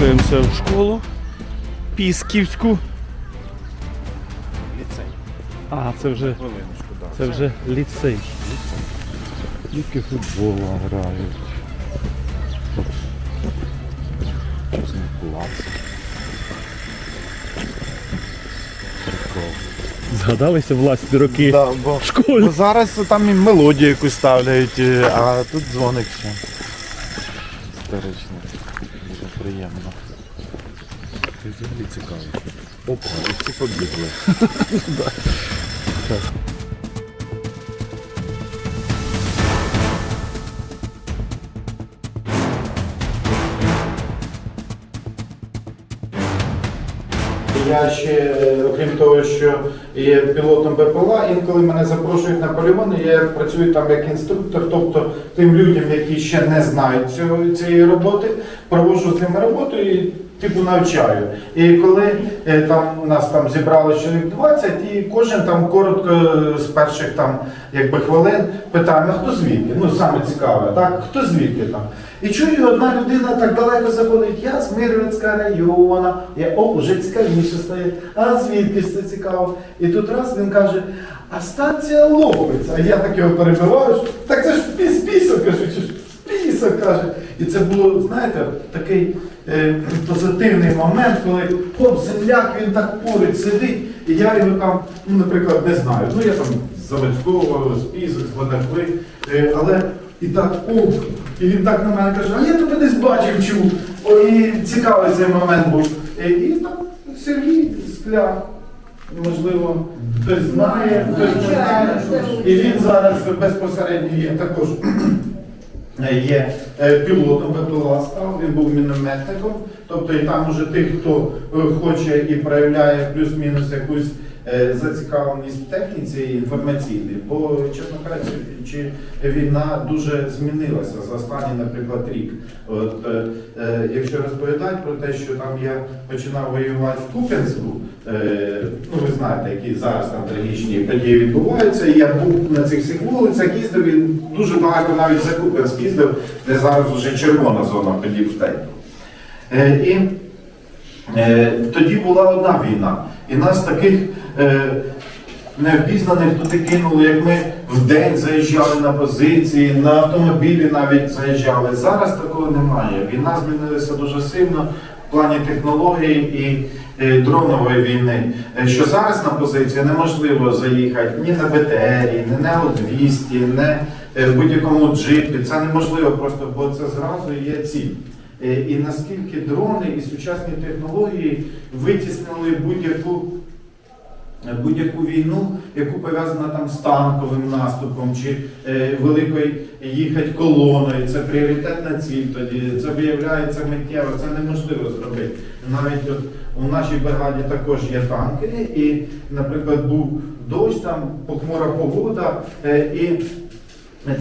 Рухаємося в школу Пісківську. Ліцей. А, це вже, Хвилиночку, так. це вже ліцей. Тільки футбола грають. клас. Прикол. Згадалися власні роки Да, бо, в школі. бо зараз там і мелодію якусь ставляють, а тут дзвоник ще. Історично. Приємно. Це взагалі цікаво. Опа, і всі побігли. Я ще, е, окрім того, що є пілотом БПЛА, інколи мене запрошують на полігони, я працюю там як інструктор, тобто тим людям, які ще не знають цього, цієї роботи, провожу з ними роботу і типу навчаю. І коли е, там нас там зібрали чоловік 20, і кожен там коротко е, з перших там якби хвилин питає, ну хто звідки? Ну саме цікаве, так? Хто звідки там? І чую, одна людина так далеко заходить, я з Мирвицька району, я о, вже цікавіше стає. А звідки це цікаво? І тут раз він каже, а станція Лопець. А я так його перебиваю, так це ж піс пісок, кажу, чи ж пісок каже. І це було, знаєте, такий е, позитивний момент, коли хоп, земляк, він так поруч сидить, і я його там, ну, наприклад, не знаю. Ну я там з Заводського, з Пісок, з Водахви, е, але і так, ох, і він так на мене каже, а я тебе десь бачив, чув. О, і цікавий цей момент був. І, і там Сергій Скляр, можливо, хтось знає, хтось не знає. І він зараз безпосередньо є також є е, пілотом БПЛА став, він був мінометником. Тобто і там уже тих, хто е, хоче і проявляє плюс-мінус якусь е, зацікавленість в техніці інформаційній, бо, чесно кажучи, війна дуже змінилася за останній, наприклад, рік. От, е, е, якщо розповідати про те, що там я починав воювати в Куп'янську, е, ну ви знаєте, які зараз там трагічні події відбуваються, і я був на цих всіх вулицях, їздив і дуже багато навіть за Куп'янськ їздив, де зараз вже червона зона подій. Е, і е, тоді була одна війна. І нас таких е, необізнаних туди кинули, як ми в день заїжджали на позиції, на автомобілі навіть заїжджали. Зараз такого немає. Війна змінилася дуже сильно в плані технологій і е, дронової війни. Е, Що зараз на позицію неможливо заїхати ні на БТРі, ні на Л-200, не е, в будь-якому джипі. Це неможливо просто, бо це зразу є ціль. Е, І наскільки дрони і сучасні технології витіснили будь-яку будь-яку війну, яку пов'язана там з танковим наступом чи е, великою їхати колоною, це пріоритетна ціль тоді, це виявляється миттєво, це неможливо зробити. Навіть от у нашій бригаді також є танки, і, наприклад, був дощ, там похмура погода, е, і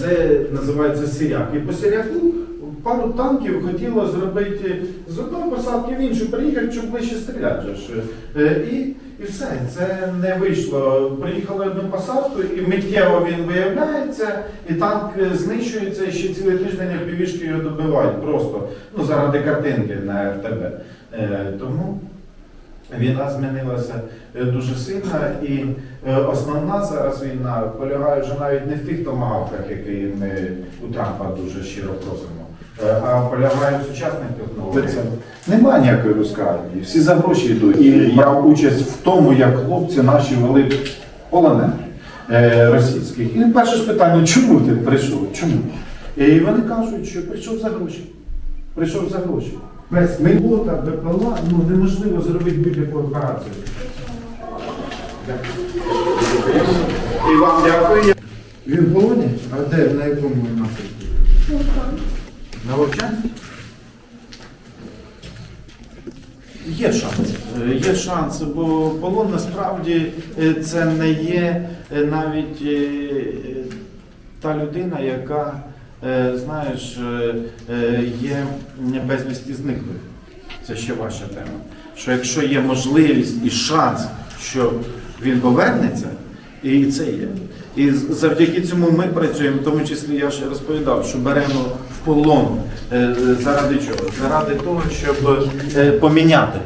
це називається сіряк. І по сіряку пару танків хотіло зробити з одної посадки в іншу, приїхати, щоб ближче стріляти. Е, І, і все, це не вийшло. Приїхали одну посадку, і миттєво він виявляється, і танк е, знищується, і ще цілий тиждень півішки його добивають просто ну, заради картинки на РТБ. Е, Тому Війна змінилася дуже сильно, і основна зараз війна полягає вже навіть не в тих томагавках, які ми у Трампа дуже щиро просимо, а полягає в сучасних технологіях. Немає ніякої армії, всі за гроші йдуть. І я участь в тому, як хлопці наші вели полонених е, російських. І перше ж питання, чому ти прийшов? Чому? І вони кажуть, що прийшов за гроші. Прийшов за гроші. Без мейбота, БПЛА ну, неможливо зробити будь-яку операцію. І вам дякую. Він в полоні? А де? На якому напрямку? На? Є шанс. Є шанс, бо полон насправді е, це не є е, навіть е, та людина, яка, знаєш, є безвісті зниклих. Це ще ваша тема. Що якщо є можливість і шанс, що він повернеться, і це є. І завдяки цьому ми працюємо, в тому числі я ще розповідав, що беремо полон е, заради чого? Заради того, щоб е, поміняти.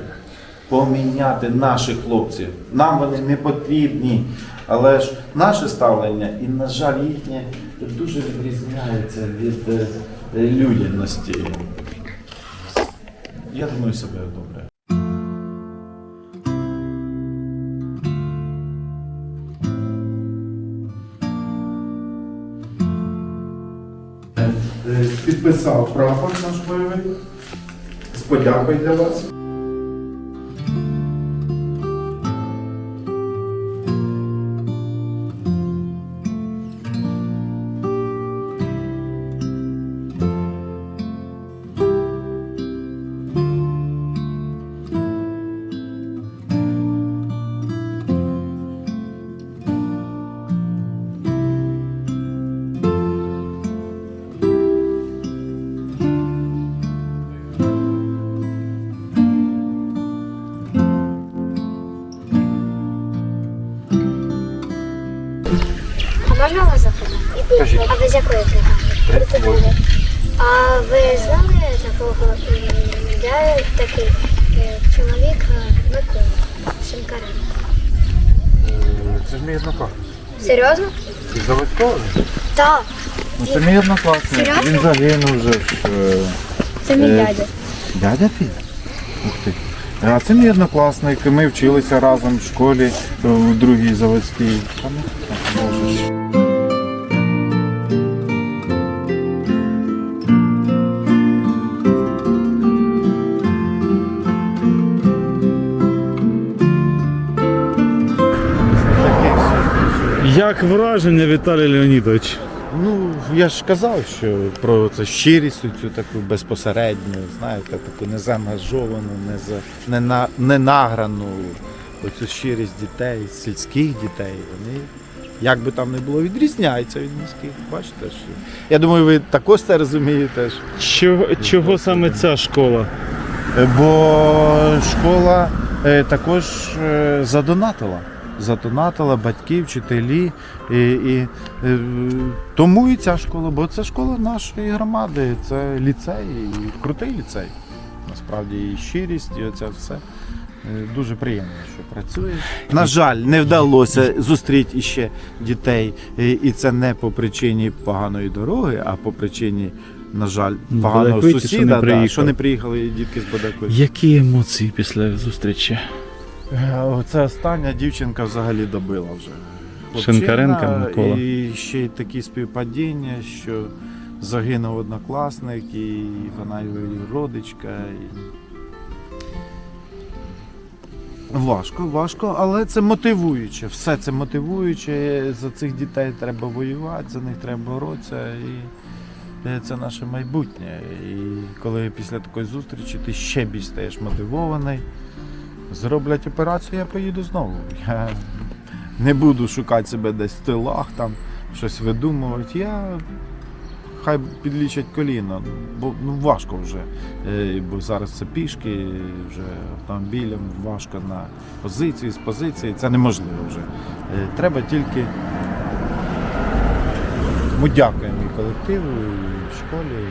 Поміняти наших хлопців. Нам вони не потрібні. Але ж наше ставлення, і, на жаль, їхнє дуже відрізняється від е, е, людяності. Я думаю, себе добре. Підписав прапор наш бойовий. З подякою для вас. Можна вас запитати? А ви з якої бригади? А ви знали такого, я такий е, чоловік е, Микола Шинкаренко? Це ж мій однокласник. Серйозно? Ти заводського? Так, Ну, це мій однокласник. Серйозно? Він загинув вже. ж, е, це мій Е, дядя. Дядя твій? Ух ти. А це мій однокласник. Ми вчилися разом в школі е, у другій заводській. Та ну, так, можеш. Як враження, Віталій Леонідович? Ну, я ж казав, що про це щирість цю таку безпосередню, знаєте, таку незаангажовану, не, за, не, на, не награну, оцю щирість дітей, сільських дітей. Вони, як би там не було, відрізняються від міських. Бачите? Що... Я думаю, ви також це розумієте. Чого, чого саме ця школа? Е, Бо школа е, також е, задонатила. Задонатила батьки, вчителі. І, і, е, тому і ця школа, бо це школа нашої громади, це ліцей, і крутий ліцей. Насправді і щирість, і оце все. Е, Дуже приємно, що працює. На жаль, не вдалося зустріти іще дітей. І і це не по причині поганої дороги, а по причині, на жаль, поганого Балаклійки, що не сусіда, да, що не приїхали дітки з Бадакої. Які емоції після зустрічі? Е, Оце остання дівчинка взагалі добила вже. Шинкаренка Микола. І ще й такі співпадіння, що загинув однокласник, і вона його і родичка. І... Важко, важко, але це мотивуюче. Все це мотивуюче. За цих дітей треба воювати, за них треба боротися. І е, це наше майбутнє. І коли після такої зустрічі ти ще більш стаєш мотивований. Зроблять операцію, я поїду знову. Я не буду шукати себе десь в тилах, там щось видумувати. Я хай підлічать коліно, бо ну, важко вже. Е, Бо зараз це пішки, вже автомобілем важко на позиції, з позиції. Це неможливо вже. Е, Треба тільки. Ми дякуємо і колективу, і школі.